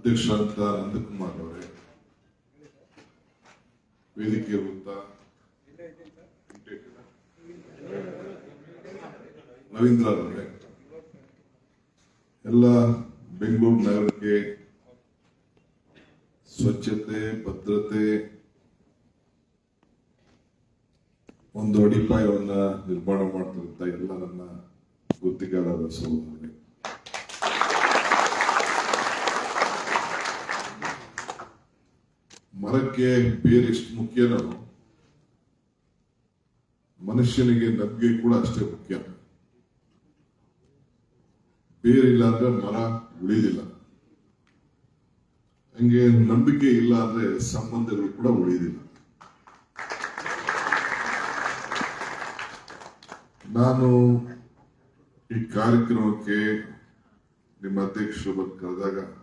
ಅಧ್ಯಕ್ಷರಾದಂಥ ನಂದಕುಮಾರ್ ಅವರೇ. ವೇದಿಕೆ ವೃತ್ತ. ರವೀಂದ್ರ ಅವರೇ. ಎಲ್ಲ ಬೆಂಗಳೂರು ನಗರಕ್ಕೆ ಸ್ವಚ್ಛತೆ, ಭದ್ರತೆ, ಒಂದು ಅಡಿಪಾಯವನ್ನ ನಿರ್ಮಾಣ ಮಾಡ್ತಿರುತ್ತ ಎಲ್ಲ ನನ್ನ ಗುತ್ತಿಗೆದಾರರ ಸಹೋದರರೇ. ಮರಕ್ಕೆ ಬೇರೆ ಎಷ್ಟು ಮುಖ್ಯನೋ ಮನುಷ್ಯನಿಗೆ ನಂಬಿಕೆ ಕೂಡ ಅಷ್ಟೇ ಮುಖ್ಯ. ಬೇರಿಲ್ಲ ಅಂದ್ರೆ ಮರ ಉಳಿದಿಲ್ಲ. ಹಂಗೆ ನಂಬಿಕೆ ಇಲ್ಲ ಅಂದ್ರೆ ಸಂಬಂಧಗಳು ಕೂಡ ಉಳಿದಿಲ್ಲ. ನಾನು ಈ ಕಾರ್ಯಕ್ರಮಕ್ಕೆ ನಿಮ್ಮ ಅಧ್ಯಕ್ಷರು ಬಂದು ಕರೆದಾಗ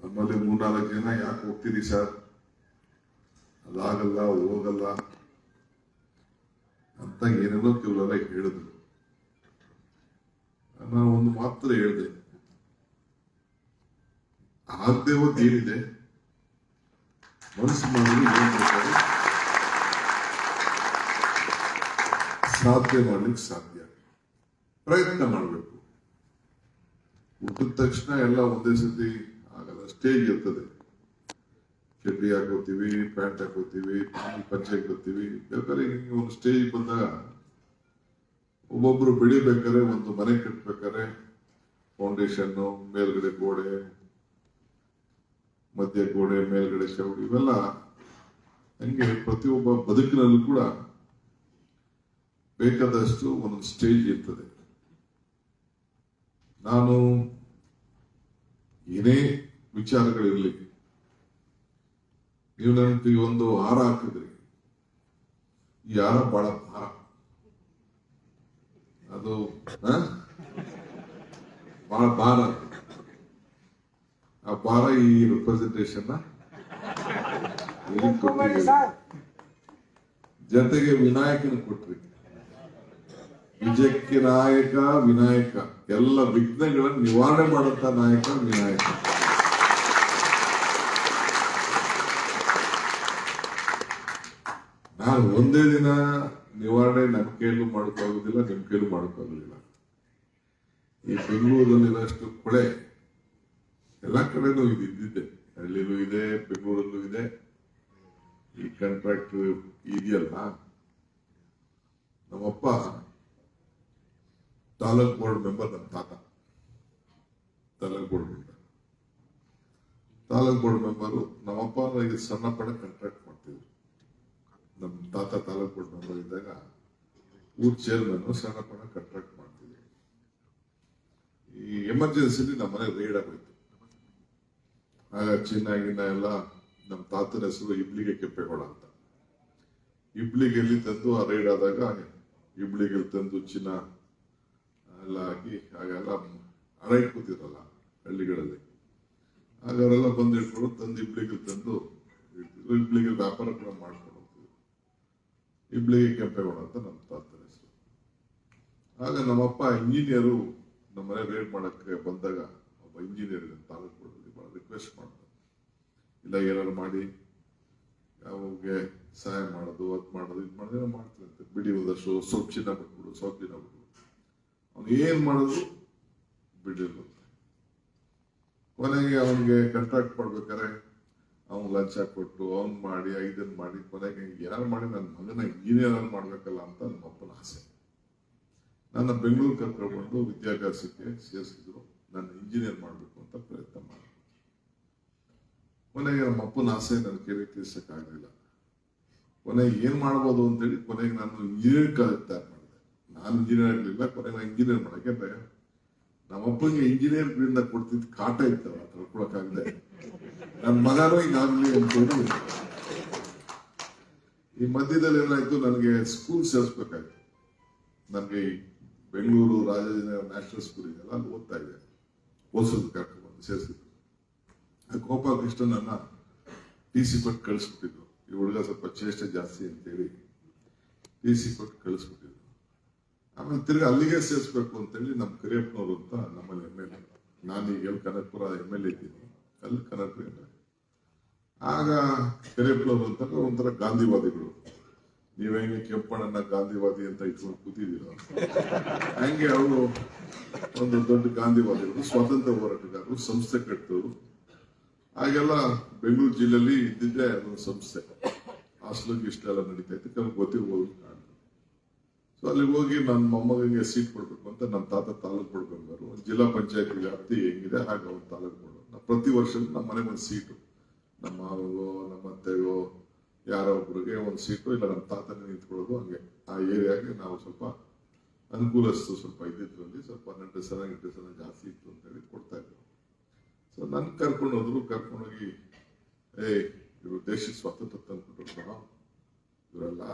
ನಮ್ಮಲ್ಲಿ ಮೂರ್ನಾಲ್ಕು ಜನ ಯಾಕೆ ಹೋಗ್ತೀರಿ ಸರ್? ಅದಾಗಲ್ಲ, ಹೋಗಲ್ಲ ಅಂತ ಏನೇನೋ ಕೆಲವರೆಲ್ಲ ಹೇಳಿದ್ರು. ನಾನು ಒಂದು ಮಾತ್ರ ಹೇಳಿದೆ. ಆಗದೆ ಒಂದು ಏನಿದೆ, ಮನಸ್ಸು ಮಾಡಲು ಏನ್ ಸಾಧ್ಯ ಮಾಡ್ಲಿಕ್ಕೆ ಸಾಧ್ಯ. ಪ್ರಯತ್ನ ಮಾಡಬೇಕು. ಹುಟ್ಟಿದ ತಕ್ಷಣ ಎಲ್ಲ ಒಂದೇ ಸತಿ ಸ್ಟೇಜ್ ಇರ್ತದೆ. ಚಡ್ಡಿ ಹಾಕೋತೀವಿ ಪ್ಯಾಂಟ್ ಹಾಕೋತೀವಿ ಪಂಚೆ ಹಾಕೋತೀವಿ ಬೇಕಾದ್ರೆ ಹಿಂಗೆ ಒಂದು ಸ್ಟೇಜ್ ಬಂದಾಗ ಒಬ್ಬೊಬ್ರು ಬೆಳಿಬೇಕಾದ್ರೆ ಒಂದು ಮನೆ ಕಟ್ಬೇಕಾದ್ರೆ ಫೌಂಡೇಶನ್ ಮೇಲ್ಗಡೆ ಗೋಡೆ, ಮಧ್ಯ ಗೋಡೆ, ಮೇಲ್ಗಡೆ ಶೌಡಿ ಇವೆಲ್ಲ ಹಂಗೆ ಪ್ರತಿಯೊಬ್ಬ ಬದುಕಿನಲ್ಲೂ ಕೂಡ ಬೇಕಾದಷ್ಟು ಒಂದೊಂದು ಸ್ಟೇಜ್ ಇರ್ತದೆ. ನಾನು ಏನೇ ವಿಚಾರಗಳಿರಲಿ. ನೀವು ಈ ಒಂದು ಹಾರ ಹಾಕಿದ್ರಿ. ಈ ಹಾರ ಬಹಳ ಭಾರ ಅದು? ಬಹಳ ಭಾರ. ಆ ಭಾರ ಈ ರೆಪ್ರೆಸೆಂಟೇಷನ್ ಜೊತೆಗೆ ವಿನಾಯಕನ ಕೊಟ್ರಿ. ವಿಜಯಕ್ಕೆ ನಾಯಕ ವಿನಾಯಕ. ಎಲ್ಲ ವಿಘ್ನಗಳನ್ನು ನಿವಾರಣೆ ಮಾಡುತ್ತ ನಾಯಕ ವಿನಾಯಕ ನಾನು ಒಂದೇ ದಿನ ನಿವಾರಣೆ ನಮ್ಮ ಕೈಯಲ್ಲೂ ಮಾಡೋಕ್ಕಾಗೋದಿಲ್ಲ ನಿಮ್ಮ ಕೈಯಲ್ಲೂ ಮಾಡೋಕ್ಕಾಗೋದಿಲ್ಲ ಈ ಬೆಂಗಳೂರಲ್ಲಿರೋಷ್ಟು ಕೊಳೆ ಎಲ್ಲ ಕಡೆನೂ ಇದು ಇದ್ದಿದ್ದೆ. ಹಳ್ಳಿಲೂ ಇದೆ, ಬೆಂಗಳೂರಲ್ಲೂ ಇದೆ. ಈ ಕಾಂಟ್ರಾಕ್ಟ್ ಇದೆಯಲ್ಲ? ನಮ್ಮಪ್ಪ ತಾಲೂಕ್ ಬೋರ್ಡ್ ಮೆಂಬರ್ ನಮ್ಮ ತಾತ. Taluk board member taluk board member ನಮ್ಮಪ್ಪ ಸಣ್ಣ ಪಡ ಕಾಂಟ್ರಾಕ್ಟ್ ನಮ್ಮ ತಾತ ತಾಲೂಕು ಬೋರ್ಡ್ ಇದ್ದಾಗ ಊರ್ ಚೇರ್ಮನ್ ಸಣ್ಣ ಪಡ ಕಾಂಟ್ರಾಕ್ಟ್ ಮಾಡ್ತಿದ್ರು. ಈ ಎಮರ್ಜೆನ್ಸಿಲಿ ನಮ್ಮ ಮನೆ ರೇಡ್ ಆಗೋಯ್ತು. ಆಗ ಚಿನ್ನ ಎಲ್ಲ ನಮ್ಮ ತಾತನ ಹೆಸರು ಇಬ್ಳಿಗೆ ಕೆಂಪೇಗೌಡ ಅಂತ. ಇಬ್ಳಿಗೆ ಎಲ್ಲಿ ತಂದು ಆ ರೈಡ್ ಆದಾಗ ಇಬ್ಳಿಗೆ ತಂದು ಚಿನ್ನ ಎಲ್ಲ ಹಾಕಿ ಹಾಗೆಲ್ಲ ಹಣ ಕೂತಿರಲ್ಲ ಹಳ್ಳಿಗಳಲ್ಲಿ. ಆಗ ಅವರೆಲ್ಲ ಬಂದು ಇಟ್ಕೊಂಡು ತಂದು ಇಬ್ಳಿಗೆ ತಂದು ಇಬ್ಳಿಗೆ ವ್ಯಾಪಾರ ಕೂಡ ಇಬ್ಲಿಗೆ ಕೆಂಪೇಗೌಡ ಅಂತ ನಮ್ಮ ತಾತನ ಹೆಸರು ಆಗ ನಮ್ಮಪ್ಪ ಇಂಜಿನಿಯರು ನಮ್ಮ ಮನೆ ರೇಡ್ ಮಾಡಕ್ಕೆ ಬಂದಾಗ ಒಬ್ಬ ಇಂಜಿನಿಯರ್ ತಾಲೂಕು ಬಹಳ ರಿಕ್ವೆಸ್ಟ್ ಮಾಡಿದ ಇಲ್ಲ, ಏನಾದ್ರು ಮಾಡಿ ಯಾವಾಗೆ ಸಹಾಯ ಮಾಡೋದು, ಅದ್ ಮಾಡೋದು, ಇದು ಮಾಡಿದ್ರೆ ಮಾಡ್ತಿರಂತೆ ಬಿಡಿ ಹೋದಷ್ಟು ಸ್ವಲ್ಪ ಚಿನ್ನ ಬಿಟ್ಬಿಡು ಸ್ವಲ್ಪ ಚಿನ್ನ ಬಿಟ್ಬಿಡು. ಅವ್ನು ಏನ್ ಮಾಡಿದ್ರು ಬಿಡಿಲ್ಲ ಕೊನೆಗೆ ಅವನಿಗೆ ಕಂಟ್ರಾಕ್ಟ್ ಮಾಡ್ಬೇಕಾದ್ರೆ ಅವ್ನು ಲಂಚ ಕೊಟ್ಟು, ಅವ್ನು ಮಾಡಿ ಐದನ್ನು ಮಾಡಿ, ಕೊನೆಗೆ ಏನಾರು ಮಾಡಿ ನನ್ನ ಮಗನ ಇಂಜಿನಿಯರ್ ಮಾಡ್ಬೇಕಲ್ಲ ಅಂತ ನಮ್ಮ ಅಪ್ಪನ ಆಸೆ. ನನ್ನ ಬೆಂಗಳೂರು ಕರ್ಕೊಂಡು ವಿದ್ಯಾಭ್ಯಾಸಕ್ಕೆ ಸೇರಿಸಿದ್ರು ನನ್ನ ಇಂಜಿನಿಯರ್ ಮಾಡಬೇಕು ಅಂತ ಪ್ರಯತ್ನ ಮಾಡಿದೆ. ಕೊನೆಗೆ ನಮ್ಮ ಅಪ್ಪನ ಆಸೆ ನನ್ನ ಕೇಳಿ ತೀರ್ಸಕ್ಕಾಗಲಿಲ್ಲ ಕೊನೆಗೆ ಏನು ಮಾಡ್ಬೋದು ಅಂತೇಳಿ ಕೊನೆಗೆ ನಾನು ಇಂಜಿನಿಯರ್ ತಯಾರು ಮಾಡಿದೆ. ನಾನು ಇಂಜಿನಿಯರ್ ಆಗಲಿಲ್ಲ, ಕೊನೆಗೆ ನಾನು ಇಂಜಿನಿಯರ್ ಮಾಡಕ್ಕೆ ಭಯ ನಮ್ಮ ಅಪ್ಪನಿಗೆ ಇಂಜಿನಿಯರ್ ಗ್ರೀನ್ ಕೊಡ್ತಿದ್ದ ಕಾಟ ಇತ್ತವ ತಡ್ಕೊಳಕ್ಕಾಗದೆ ನನ್ನ ಮಗನೂ ಅಂತ ಹೇಳಿ. ಈ ಮಧ್ಯದಲ್ಲಿ ಏನಾಯ್ತು, ನನಗೆ ಸ್ಕೂಲ್ ಸೇರಿಸ್ಬೇಕಾಯ್ತು. ನನಗೆ ಬೆಂಗಳೂರು ರಾಜಾಜಿನಗರ ನ್ಯಾಷನಲ್ ಸ್ಕೂಲ್ ಇದೆಯಲ್ಲ, ಅಲ್ಲಿ ಓದ್ತಾ ಇದೆ ಓದಿಸೋದು ಕರ್ಕೊಂಡು ಸೇರಿಸಿದ್ರು ಗೋಪಾಲಕೃಷ್ಣನನ್ನ ಗೋಪಾಲ ಕೃಷ್ಣನನ್ನ ಟಿ ಸಿ ಕೊಟ್ಟು ಕಳಿಸ್ಬಿಟ್ಟಿದ್ರು. ಈ ಹುಡುಗ ಸ್ವಲ್ಪ ಚೇಷ್ಟೆ ಜಾಸ್ತಿ ಅಂತೇಳಿ ಟಿ ಸಿ ಕೊಟ್ಟು ಕಳಿಸ್ಬಿಟ್ಟಿದ್ರು. ಆಮೇಲೆ ತಿರ್ಗಿ ಅಲ್ಲಿಗೆ ಸೇರಿಸ್ಬೇಕು ಅಂತೇಳಿ ನಮ್ಮ ಕರಿಯಪ್ಪನವರು ಅಂತ ನಮ್ಮಲ್ಲಿ ಎಂ ಎಲ್ ಎ ನಾನು ಈಗ ಎಲ್ಲಿ ಕನಕಪುರ ಎಂ ಎಲ್ ಎ ಇದ್ದೀನಿ. ಅಲ್ಲಿ ಕನಕಪುರ. ಆಗ ಕರಿಯಪ್ಪನವರು ಅಂತಂದ್ರೆ ಒಂಥರ ಗಾಂಧಿವಾದಿಗಳು. ನೀವ್ ಹೆಂಗೆ ಕೆಂಪಣ್ಣನ ಗಾಂಧಿವಾದಿ ಅಂತ ಇಟ್ಕೊಂಡು ಕೂತಿದ್ದೀರಾ? ಹಂಗೆ ಅವರು ಒಂದು ದೊಡ್ಡ ಗಾಂಧಿವಾದಿಗಳು, ಸ್ವಾತಂತ್ರ್ಯ ಹೋರಾಟಗಾರರು, ಸಂಸ್ಥೆ ಕಟ್ಟಿದವರು. ಹಾಗೆಲ್ಲ ಬೆಂಗಳೂರು ಜಿಲ್ಲೆಯಲ್ಲಿ ಇದ್ದಿದ್ದೆ ಅದೊಂದು ಸಂಸ್ಥೆ. ಹಾಸ್ಟೆಲ್ಗೆ ಇಷ್ಟೆಲ್ಲ ನಡೀತಾ ಇತ್ತು, ಕೆಲವು ಗೊತ್ತಿರ್ಬೋದು. ಸೊ ಅಲ್ಲಿಗೆ ಹೋಗಿ ನನ್ನ ಮೊಮ್ಮಗನಿಗೆ ಸೀಟ್ ಕೊಡ್ಬೇಕು ಅಂತ ನನ್ನ ತಾತ ತಾಲೂಕು ಕೊಡ್ಬೇಕು ಒಂದು ಜಿಲ್ಲಾ ಪಂಚಾಯತ್ ವ್ಯಾಪ್ತಿ ಹೆಂಗಿದೆ, ಹಾಗೆ ಅವ್ನು ತಾಲೂಕು ಕೊಡೋದು ನಾವು ಪ್ರತಿ ವರ್ಷ ನಮ್ಮ ಮನೆಗೆ ಒಂದು ಸೀಟು ನಮ್ಮ ಮಾವಗೋ ನಮ್ಮ ಅತ್ತೆಗೋ, ಯಾರೋ ಒಬ್ರಿಗೆ ಒಂದು ಸೀಟು ಇಲ್ಲ ನಮ್ಮ ತಾತನೇ ನಿಂತ್ಕೊಳ್ಳೋದು ಹಂಗೆ. ಆ ಏರಿಯಾಗೆ ನಾವು ಸ್ವಲ್ಪ ಅನುಕೂಲಸ್ತು ಸ್ವಲ್ಪ ಇದ್ದಿದ್ರಲ್ಲಿ ಸ್ವಲ್ಪ ಹನ್ನೆರಡು ಸಲ, ಎಂಟು ಸಲ ಜಾಸ್ತಿ ಇತ್ತು ಅಂತ ಹೇಳಿ ಕೊಡ್ತಾ ಇದ್ರು. ಸೊ ನನ್ನ ಕರ್ಕೊಂಡು ಹೋದ್ರು ಕರ್ಕೊಂಡೋಗಿ ಏ ಇವರು ದೇಶಕ್ಕೆ ಸ್ವಾತಂತ್ರ್ಯ ತಂದ್ಬಿಟ್ರು ಇವರೆಲ್ಲ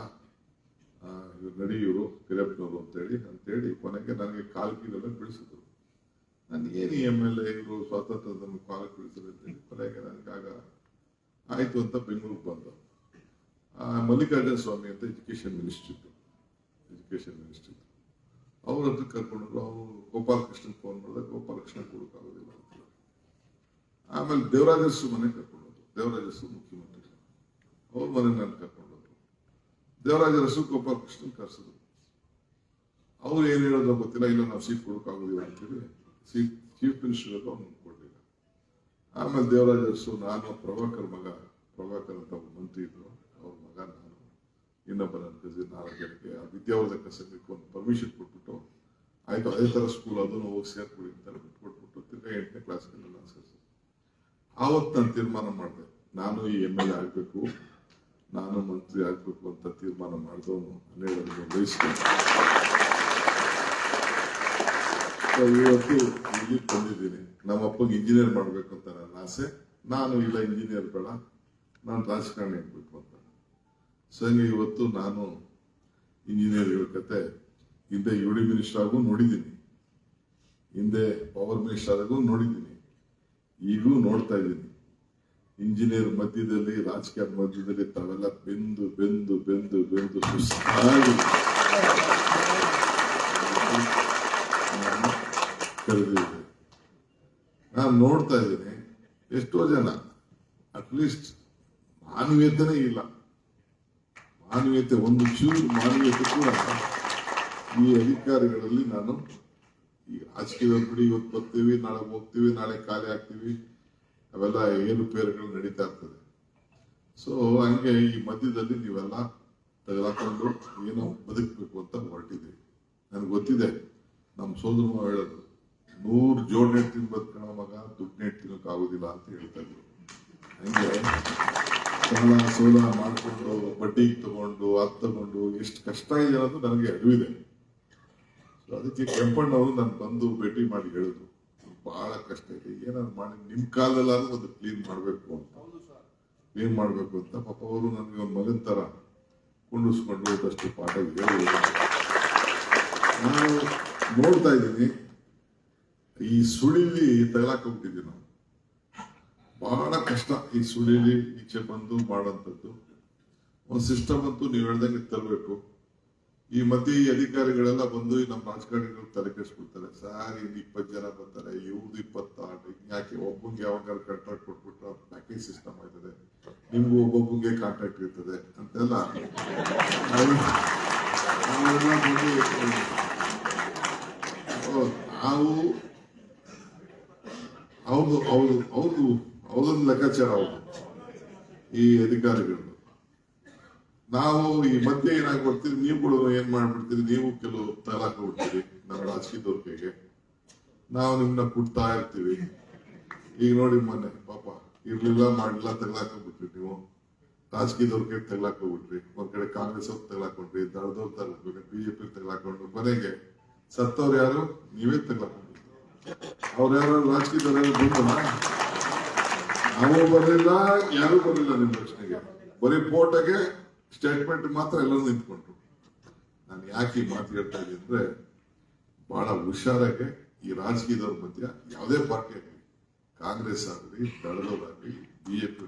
ಆ, ಇವ್ರು ನಡಿ ಇವರು ಕಿರಪ್ಪನವರು ಅಂತೇಳಿ ಅಂತೇಳಿ ಕೊನೆಗೆ ನನಗೆ ಕಾಲು ಬೆಳೆಸಿದ್ರು ನಾನು ಏನು ಎಂ ಎಲ್ ಎ ಇವರು ಸ್ವಾತಂತ್ರ್ಯದನ್ನು ಕಾಲಕ್ಕೆ ಕಾಲು ಬೀಳಿಸಿದ್ರು ಅಂತೇಳಿ ಕೊನೆಗೆ ನನಗೆ ಆಯಿತು ಅಂತ ಬೆಂಗಳೂರಿಗೆ ಬಂದ. ಮಲ್ಲಿಕಾರ್ಜುನ ಸ್ವಾಮಿ ಅಂತ ಎಜುಕೇಶನ್ ಮಿನಿಸ್ಟ್ರಿ ಇತ್ತು. ಎಜುಕೇಶನ್ ಮಿನಿಸ್ಟ್ರಿ ಅವ್ರ ಹತ್ರ ಕರ್ಕೊಂಡ್ರು ಅವರು ಗೋಪಾಲಕೃಷ್ಣನ್ ಫೋನ್ ಮಾಡಿದಾಗ ಗೋಪಾಲಕೃಷ್ಣ ಕೊಡೋಕ್ಕಾಗೋದಿಲ್ಲ ಅಂತ. ಆಮೇಲೆ ದೇವರಾಜಸ್ಸು ಮನೆ ಕರ್ಕೊಂಡೋದ್ರು. ದೇವರಾಜಸ್ಸು ಮುಖ್ಯಮಂತ್ರಿ. ಅವ್ರ ಮನೆ ನಾನು ಕರ್ಕೊಂಡೋದ್ರು ದೇವರಾಜ ಅರಸು ಗೋಪಾಲಕೃಷ್ಣನ್ ಕರೆಸಿದ್ರು. ಅವ್ರು ಏನ್ ಹೇಳೋದು ಗೊತ್ತಿಲ್ಲ ಇಲ್ಲ ನಾವು ಸೀಟ್ ಕೊಡೋಕ್ಕಾಗೋದಿಲ್ಲ ಅಂತೇಳಿ ಸೀಟ್ ಚೀಫ್ ಮಿನಿಸ್ಟರ್ ಅವ್ನು ಕೊಡಲಿಲ್ಲ ಆಮೇಲೆ ದೇವರಾಜ ಅರಸು ನಾನು ಪ್ರಭಾಕರ್ ಮಗ, ಪ್ರಭಾಕರ್ ಅಂತ ಒಬ್ಬ ಮಂತ್ರಿ ಇದ್ರು, ಅವ್ರ ಮಗ ನಾನು, ಇನ್ನೊಬ್ಬ ನನ್ನ ಕಸಿನ್ ನಾಲ್ಕು ಜನಕ್ಕೆ ಆ ವಿದ್ಯಾವರ್ಧಕ ಸಂಘಕ್ಕೆ ಒಂದು ಪರ್ಮಿಷನ್ ಕೊಟ್ಬಿಟ್ಟು, ಆಯ್ತು, ಅದೇ ತರ ಸ್ಕೂಲ್ ಅದನ್ನು ಹೋಗಿ ಸೇರ್ಕೊಳ್ಳಿ ಅಂತ ಬಿಟ್ಕೊಟ್ಬಿಟ್ಟು ತಿರ್ಗಾ ಎಂಟನೇ ಕ್ಲಾಸ್ಗೆಲ್ಲ ನಾನು ಸೇರಿಸಿದ್ದೆ. ಆವತ್ತು ನಾನು ತೀರ್ಮಾನ ಮಾಡಿದೆ, ನಾನು ಈ ಎಂ ಎಲ್ ಎ ಆಗಬೇಕು ನಾನು ಮಂತ್ರಿ ಆಗ್ಬೇಕು ಅಂತ ತೀರ್ಮಾನ ಮಾಡಿದವನು ಹನ್ನೆರಡನೇ ವಯಸ್ಸಿಗೆ So, ಇವತ್ತು ಇಲ್ಲಿ ಬಂದಿದ್ದೀನಿ. ನಮ್ಮ ಅಪ್ಪಗೆ ಇಂಜಿನಿಯರ್ ಮಾಡ್ಬೇಕು ಅಂತ ನನ್ನ ಆಸೆ. ನಾನು ಇಲ್ಲ ಇಂಜಿನಿಯರ್ ಬೇಡ. ನಾನು ರಾಜಕಾರಣಿ ಆಗ್ಬೇಕು ಅಂತ. ಸೊ ಹಂಗೆ ಇವತ್ತು ನಾನು ಇಂಜಿನಿಯರ್ಗಳ ಕತೆ ಹಿಂದೆ ಯುಡಿ ಮಿನಿಸ್ಟರ್ ಆಗು ನೋಡಿದ್ದೀನಿ. ಹಿಂದೆ ಪವರ್ ಮಿನಿಸ್ಟರ್ ಆಗೂ ನೋಡಿದ್ದೀನಿ. ಈಗೂ ನೋಡ್ತಾ ಇದ್ದೀನಿ. ಇಂಜಿನಿಯರ್ ಮಧ್ಯದಲ್ಲಿ, ರಾಜಕೀಯ ಮಧ್ಯದಲ್ಲಿ ತಾವೆಲ್ಲ ಬೆಂದು ಬೆಂದು ಬೆಂದು ಬೆಂದು ಸುಸ್ತಾಗಿ ನಾನು ಕರೆದಿದ್ದೆ ನಾನು ನೋಡ್ತಾ ಇದ್ದೀನಿ, ಎಷ್ಟೋ ಜನ ಅಟ್ಲೀಸ್ಟ್ ಮಾನವೀಯತೆನೇ ಇಲ್ಲ. ಮಾನವೀಯತೆ, ಒಂದು ಚೂರು ಮಾನವೀಯತೆ ಕೂಡ ಈ ಅಧಿಕಾರಿಗಳಲ್ಲಿ ನಾನು ಈ ರಾಜಕೀಯದ ಬಿಡಿ, ಇವತ್ತು ಬರ್ತೀವಿ, ನಾಳೆ ಹೋಗ್ತೀವಿ, ನಾಳೆ ಖಾಲಿ ಆಗ್ತೀವಿ. ಅವೆಲ್ಲ ಏನು ಪೇರುಗಳು ನಡೀತಾ ಇರ್ತದೆ. ಸೊ ಹಂಗೆ ಈ ಮಧ್ಯದಲ್ಲಿ ನೀವೆಲ್ಲ ತೆಗೆದಾಕೊಂಡು ಏನೋ ಬದುಕಬೇಕು ಅಂತ ಹೊರಟಿದ್ದೀವಿ ನನಗೆ ಗೊತ್ತಿದೆ, ನಮ್ಮ ಸೋದರ ಹೇಳೋದು ನೂರು ಜೋಡಣೆ ನೆಟ್ ಬದುಕೋಣ ಮಗ, ದುಡ್ಡು ತಿನ್ನಕ್ ಆಗುದಿಲ್ಲ ಅಂತ ಹೇಳ್ತಾ ಇದ್ರು. ಹಂಗೆ ಸಾಲ ಸೋಲ ಮಾಡಿಕೊಂಡು ಬಡ್ಡಿ ತಗೊಂಡು, ಅದು ತಗೊಂಡು ಎಷ್ಟು ಕಷ್ಟ ಇದೆ ಅನ್ನೋದು ನನಗೆ ಅರಿವಿದೆ. ಅದಕ್ಕೆ ಕೆಂಪಣ್ಣವರು ನಾನು ಬಂದು ಭೇಟಿ ಮಾಡಿ ಹೇಳಿದ್ರು. ಬಹಳ ಕಷ್ಟ ಇದೆ. ಏನಾದ್ರು ಮಾಡಿ ನಿಮ್ ಕಾಲದಲ್ಲಾದ್ರೂ ಒಂದು ಕ್ಲೀನ್ ಮಾಡ್ಬೇಕು ಅಂತ. ಕ್ಲೀನ್ ಮಾಡ್ಬೇಕು ಅಂತ. ಪಾಪ ಅವರು ನನಗೆ ಒಂದು ಮಗನ ತರ ಕುಂಡಿಸ್ಕೊಂಡು ಒಂದಷ್ಟು ಪಾಠ ಹೇಳಿದ್ರು. ನಾನು ನೋಡ್ತಾ ಇದ್ದೀನಿ ಈ ಸುಳಿಲಿ ತಗಲಾಕೊಂಡ್ಬಿಟ್ಟಿದ್ದೀವಿ ನಾವು. ಬಹಳ ಕಷ್ಟ ಈ ಸುಳಿಲಿ ಈಚೆ ಬಂದು ಮಾಡೋಂಥದ್ದು ಒಂದು ಸಿಸ್ಟಮ್ ಅಂತೂ ನೀವು ಹೇಳ್ದಂಗೆ ತರಬೇಕು. ಈ ಮಧ್ಯೆ ಈ ಅಧಿಕಾರಿಗಳೆಲ್ಲ ಬಂದು ನಮ್ಮ ರಾಜಕಾರಣಿಗಳು ತಲೆ ಕೆಡಿಸ್ಬಿಡ್ತಾರೆ. ಸಾರಿ, ಇಲ್ಲಿ ಇಪ್ಪತ್ತು ಜನ ಬರ್ತಾರೆ. ಇವ್ರದ್ದು ಇಪ್ಪತ್ತಾರು ಯಾಕೆ ಒಬ್ಬಂಗೆ ಯಾವಾಗ ಕಾಂಟ್ರಾಕ್ಟ್ ಕೊಟ್ಬಿಟ್ಟು ಪ್ಯಾಕೇಜ್ ಸಿಸ್ಟಮ್ ಆಯ್ತದೆ. ನಿಮ್ಗೂ ಒಬ್ಬೊಬ್ಬಂಗೆ ಕಾಂಟ್ರಾಕ್ಟ್ ಇರ್ತದೆ ಅಂತೆಲ್ಲ ನಾವು ಅವ್ರದ್ದು ಅವ್ರದ್ದು ಅವ್ರದ್ದು ಲೆಕ್ಕಾಚಾರ ಅವ್ರದ್ದು ಈ ಅಧಿಕಾರಿಗಳು. ನಾವು ಈ ಮಧ್ಯೆ ಏನಾಗ್ಬಿಡ್ತೀವಿ ನೀವುಗಳು ಏನ್ ಮಾಡ್ಬಿಡ್ತೀರಿ? ನೀವು ಕೆಲವು ಬಿಡ್ತೀರಿ ನಮ್ಮ ರಾಜಕೀಯ ಕೈಗೆ ನಾವು ನಿಮ್ನ ಕೊಡ್ತಾ ಇರ್ತೀವಿ. ಈಗ ನೋಡಿ ಮೊನ್ನೆ, ಪಾಪ, ಇರ್ಲಿಲ್ಲ, ಮಾಡ್ಲಿಲ್ಲ ತೆಗ್ಲಾಕೊಂಡ್ಬಿಟ್ರಿ ನೀವು. ರಾಜಕೀಯದವ್ರ ಕೈ ಹೋಗ್ಬಿಟ್ರಿ ಒಂದ್ ಕಡೆ ಕಾಂಗ್ರೆಸ್ ಅವ್ರು ತಗ್ಲಾಕೊಂಡ್ರಿ ದಳದವ್ರು ತಗ್ಲಾಕೊಂಡ್ರಿ ಬಿಜೆಪಿ ತೆಗ್ಲಾಕೊಂಡು ಕೊನೆಗೆ ಸತ್ತವ್ರು ಯಾರು? ನೀವೇ ತಗ್ಲಾಕೊಂಡ್ರಿ ಅವ್ರು ಯಾರು? ಯಾರು? ಬಂದಲ್ಲ ನಾವು ಬರಲಿಲ್ಲ, ಯಾರು ಬರಲಿಲ್ಲ ನಿಮ್ಮ ಪ್ರಶ್ನೆಗೆ. ಬರೀ ಫೋಟೋಗೆ ಸ್ಟೇಟ್ಮೆಂಟ್ ಮಾತ್ರ ಎಲ್ಲರೂ ನಿಂತ್ಕೊಂಡ್ರು. ನಾನು ಯಾಕೆ ಈ ಮಾತು ಹೇಳ್ತಾ ಇದ್ದೀನಿ ಅಂದ್ರೆ, ಬಹಳ ಹುಷಾರಾಗಿ ಈ ರಾಜಕೀಯದವ್ರ ಮಧ್ಯ ಯಾವುದೇ ಪಾರ್ಟಿ ಆಗಲಿ, ಕಾಂಗ್ರೆಸ್ ಆಗಲಿ ದಳದವರಾಗಲಿ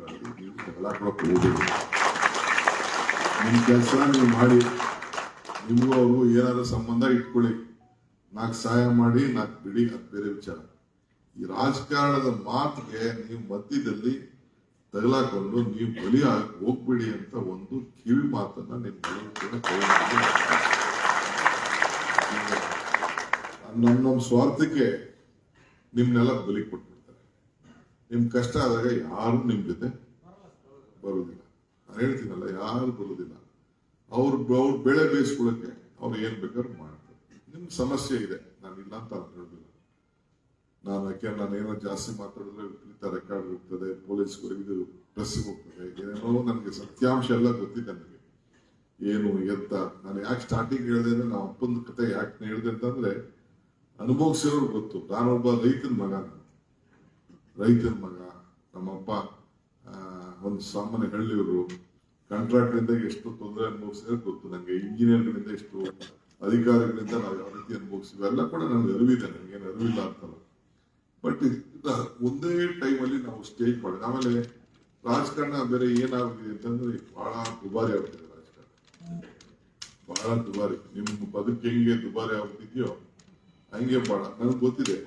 ಆಗಲಿ ನೀವು ತಗೊಳಕೊಳಕ್ ಹೋಗುದಿಲ್ಲ. ನಿಮ್ ಕೆಲಸ ನೀವು ಮಾಡಿ ನಿಮಗೂ ಅವ್ರಿಗೂ ಏನಾದ್ರು ಸಂಬಂಧ ಇಟ್ಕೊಳ್ಳಿ. ನಾಲ್ಕು ಸಹಾಯ ಮಾಡಿ ನಾಲ್ಕು ಬಿಡಿ, ಅದು ಬೇರೆ ವಿಚಾರ. ಈ ರಾಜಕಾರಣದ ಮಾತಿಗೆ ನೀವು ಮಧ್ಯದಲ್ಲಿ ತಗಲಾಕೊಂಡು ನೀವು ಬಲಿ ಹೋಗ್ಬೇಡಿ ಅಂತ ಒಂದು ಕಿವಿ ಮಾತನ್ನ ನಿಮ್ಮ ನಮ್ಮ ನಮ್ಮ ಸ್ವಾರ್ಥಕ್ಕೆ ನಿಮ್ನೆಲ್ಲ ಬಲಿ ಕೊಟ್ಬಿಡ್ತಾರೆ. ನಿಮ್ ಕಷ್ಟ ಆದಾಗ ಯಾರು ನಿಮ್ ಜೊತೆ ಬರೋದಿಲ್ಲ. ನಾನು ಹೇಳ್ತೀನಲ್ಲ, ಯಾರು ಬರೋದಿಲ್ಲ. ಅವ್ರು ಅವ್ರ ಬೆಳೆ ಬೇಯಿಸ್ಕೊಳ್ಳಕ್ಕೆ ಅವ್ರು ಏನ್ ಬೇಕಾದ್ರೂ ಮಾಡ್ತಾರೆ. ನಿಮ್ ಸಮಸ್ಯೆ ಇದೆ, ನಾನು ಇಲ್ಲ ಅಂತ ಹೇಳುದಿಲ್ಲ. ನಾನು ಯಾಕೆ ನಾನು ಏನೋ ಜಾಸ್ತಿ ಮಾತಾಡಿದ್ರೆ ವಿಪರೀತ ರೆಕಾರ್ಡ್ ಹೋಗ್ತದೆ ಪೊಲೀಸ್ಗೂ ಇದು ಪ್ರೆಸ್ ಹೋಗ್ತದೆ. ಏನೇನೋ ನನಗೆ ಸತ್ಯಾಂಶ ಎಲ್ಲ ಗೊತ್ತಿದೆ ನನಗೆ. ಏನು ಎತ್ತ ನಾನು ಯಾಕೆ ಸ್ಟಾರ್ಟಿಂಗ್ ಹೇಳಿದೆ ಅಂದ್ರೆ ನಾವು ಅಪ್ಪನ ಕತೆ ಯಾಕೆ ಹೇಳಿದೆ ಅಂತಂದ್ರೆ, ಅನುಭವಿಸಿರೋರು ಗೊತ್ತು. ನಾನೊಬ್ಬ ರೈತನ ಮಗ ರೈತನ ಮಗ, ನಮ್ಮಪ್ಪ ಒಂದು ಸಾಮಾನ್ಯ ಹಳ್ಳಿಯವರು. ಕಾಂಟ್ರಾಕ್ಟ್ರಿಂದ ಎಷ್ಟು ತೊಂದರೆ ಅನುಭವಿಸಿದ್ರೆ ಗೊತ್ತು. ನನಗೆ ಇಂಜಿನಿಯರ್ಗಳಿಂದ ಎಷ್ಟು ಅಧಿಕಾರಿಗಳಿಂದ ನಾವು ಯಾವ ರೀತಿ ಅನುಭವಿಸಿದ್ವಿ ಎಲ್ಲ ಕೂಡ ನನಗೆ ಅರಿವಿದೆ. ನನಗೇನು ಅರಿವಿಲ್ಲ ಅಂತಲ್ಲ ಬಟ್ ಒಂದೇ ಟೈಮಲ್ಲಿ ನಾವು ಸ್ಟೇಜ್ ಮಾಡಿ. ಆಮೇಲೆ ರಾಜಕಾರಣ ಬೇರೆ ಏನಾಗಿದೆ ಅಂತಂದ್ರೆ ಬಹಳ ದುಬಾರಿ ಆಗ್ತಿದೆ ರಾಜಕಾರಣ. ಬಹಳ ದುಬಾರಿ. ನಿಮ್ಮ ಬದುಕು ಹೆಂಗೆ ದುಬಾರಿ ಆಗ್ತಿದ್ಯೋ ಹಂಗೆ ಬಹಳ ನನಗೆ ಗೊತ್ತಿದೆ.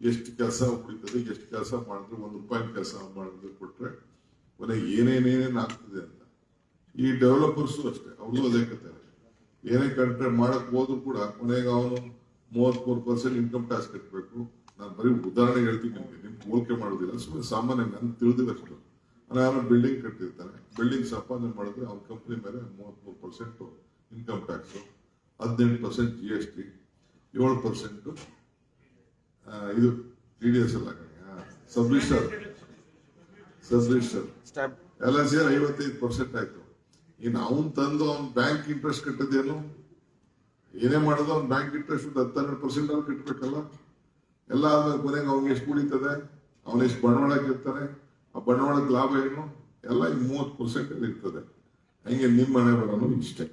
ಎಷ್ಟು ಕೆಲಸ ಉಳಿತದೆ, ಎಷ್ಟು ಕೆಲಸ ಮಾಡಿದ್ರೆ, ಒಂದು ರೂಪಾಯಿ ಕೆಲಸ ಮಾಡಿದ್ರೆ ಕೊಟ್ರೆ ಕೊನೆಗೆ ಏನೇನೇನೇನು ಆಗ್ತಿದೆ ಅಂತ. ಈ ಡೆವಲಪರ್ಸು ಅಷ್ಟೇ, ಅವ್ರಿಗೂ ಅದೇ ಕತೆ ಏನೇ ಕಂಟ್ರೆ ಮಾಡಕ್ ಹೋದ್ರು ಕೂಡ ಕೊನೆಗೆ ಅವನು ಮೂವತ್ಮೂರು ಪರ್ಸೆಂಟ್ ಇನ್ಕಮ್ ಟ್ಯಾಕ್ಸ್ ಕಟ್ಟಬೇಕು ನಾನು ಬರೀ ಉದಾಹರಣೆ ಹೇಳ್ತೀನಿ ನಿಮಗೆ, ನಿಮ್ಗೆ ಹೋಲಿಕೆ ಮಾಡೋದಿಲ್ಲ. ಸುಮ್ಮನೆ ಸಾಮಾನ್ಯ ನಾನು ತಿಳಿದಿಲ್ಲಷ್ಟು ನಾನು ಬಿಲ್ಡಿಂಗ್ ಕಟ್ಟಿರ್ತಾನೆ ಬಿಲ್ಡಿಂಗ್ ಸಂಪಾದನೆ ಮಾಡಿದ್ರೆ ಅವ್ನ ಕಂಪ್ನಿ ಮೇಲೆ ಮೂವತ್ಮೂರು ಪರ್ಸೆಂಟ್ ಇನ್ಕಮ್ ಟ್ಯಾಕ್ಸು ಹದಿನೆಂಟು ಪರ್ಸೆಂಟ್ ಜಿ ಎಸ್ ಟಿ ಏಳು ಪರ್ಸೆಂಟ್ ಇದು ಟಿ ಡಿ ಎಸ್ ಎಲ್ಲ ಸಬ್ ರಿಜಿಸ್ಟರ್ ಸಬ್ ರಿಜಿಸ್ಟರ್ ಎಲ್ಲ ಸೇರಿ ಐವತ್ತೈದು ಪರ್ಸೆಂಟ್ ಆಯ್ತು. ಇನ್ನು ಅವನ್ ತಂದು ಅವ್ನ ಬ್ಯಾಂಕ್ ಇಂಟ್ರೆಸ್ಟ್ ಕಟ್ಟದೇನು ಏನೇ ಮಾಡೋದು ಅವ್ನ ಬ್ಯಾಂಕ್ ಇಂಟ್ರೆಸ್ಟ್ ಹತ್ತೆರಡು ಪರ್ಸೆಂಟ್ ಅವ್ರು ಕಟ್ಟಬೇಕಲ್ಲ ಎಲ್ಲ ಆದ್ಮೇಲೆ ಕೊನೆಗೆ ಅವ್ನಿಗೆ ಎಷ್ಟು ಕುಡಿತದೆ ಅವನ ಎಷ್ಟು ಬಂಡವಾಳಕ್ಕೆ ಇರ್ತಾನೆ? ಆ ಬಂಡವಾಳಕ್ಕೆ ಲಾಭ ಏನು? ಎಲ್ಲ ಮೂವತ್ತು ಪರ್ಸೆಂಟ್ ಅಲ್ಲಿ ಇರ್ತದೆ. ಹಂಗೆ ನಿಮ್ಮ ಮನೆ ಬರೋನು ಇಷ್ಟೇ.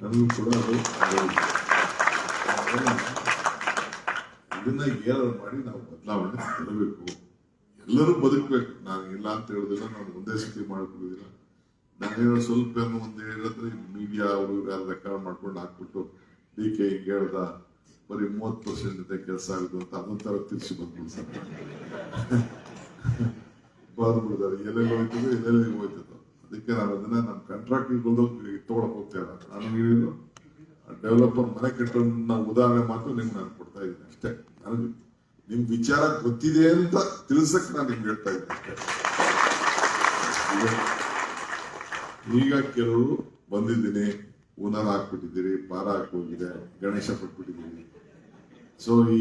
ನನಗೂ ಕೂಡ ಅದು. ಇದನ್ನ ಏನಾದ್ರು ಮಾಡಿ ನಾವು ಬದಲಾವಣೆ ತರಬೇಕು. ಎಲ್ಲರೂ ಬದುಕಬೇಕು. ನಾನು ಇಲ್ಲ ಅಂತ ಹೇಳಿದ್ರೆ ನಾನು ಒಂದೇ ಸತಿ ಮಾಡ್ಕೊಳ್ಳೋದಿಲ್ಲ. ನಾನೇನೋ ಸ್ವಲ್ಪ ಏನೋ ಒಂದು ಹೇಳಿದ್ರೆ ಮೀಡಿಯಾ ಅವರು ಯಾರು ರೆಕಾರ್ಡ್ ಮಾಡ್ಕೊಂಡು ಹಾಕ್ಬಿಟ್ಟು ಡಿ ಕೆ ಹಿಂಗೆ ಹೇಳ್ದ. ಬರೀ ಮೂವತ್ತು ಪರ್ಸೆಂಟ್ ಜೊತೆ ಕೆಲಸ ಆಗುದು ಅಂತ ಅದೊಂಥರ ತಿರ್ಸಿ ಬಂದ್ಬಿಡ್ತಾರೆ ಬಂದ್ಬಿಡ್ತಾರೆ ಎಲ್ಲೆಲ್ಲಿ ಹೋಯ್ತದೆ ಎಲ್ಲೆಲ್ಲಿ ಹೋಯ್ತದೆ ಅದಕ್ಕೆ ನಾನು ಅದನ್ನ ನಮ್ಮ ಕಾಂಟ್ರಾಕ್ಟ್ ತಗೊಳಕ್ ಹೋಗ್ತಾ ಇಲ್ಲ ನಾನು ಹೇಳಿದ್ರು ಡೆವಲಪರ್ ಮನೆ ಕಟ್ಟೋನ್ನ ಉದಾಹರಣೆ ಮಾತ್ರ ನಿಮ್ಗೆ ನಾನು ಕೊಡ್ತಾ ಇದ್ದೀನಿ ಅಷ್ಟೇ ನನಗೆ ನಿಮ್ ವಿಚಾರ ಗೊತ್ತಿದೆ ಅಂತ ತಿಳಿಸಕ್ ನಾನು ನಿಮ್ಗೆ ಹೇಳ್ತಾ ಇದ್ದೀನಿ ಅಷ್ಟೇ ಈಗ ಕೆಲವರು ಬಂದಿದ್ದೀನಿ ಹೂನಾರ ಹಾಕ್ಬಿಟ್ಟಿದ್ದೀರಿ ಪಾರ ಹಾಕಿ ಹೋಗಿದೆ ಗಣೇಶ ಪಟ್ಬಿಟ್ಟಿದ್ದೀರಿ ಸೊ ಈ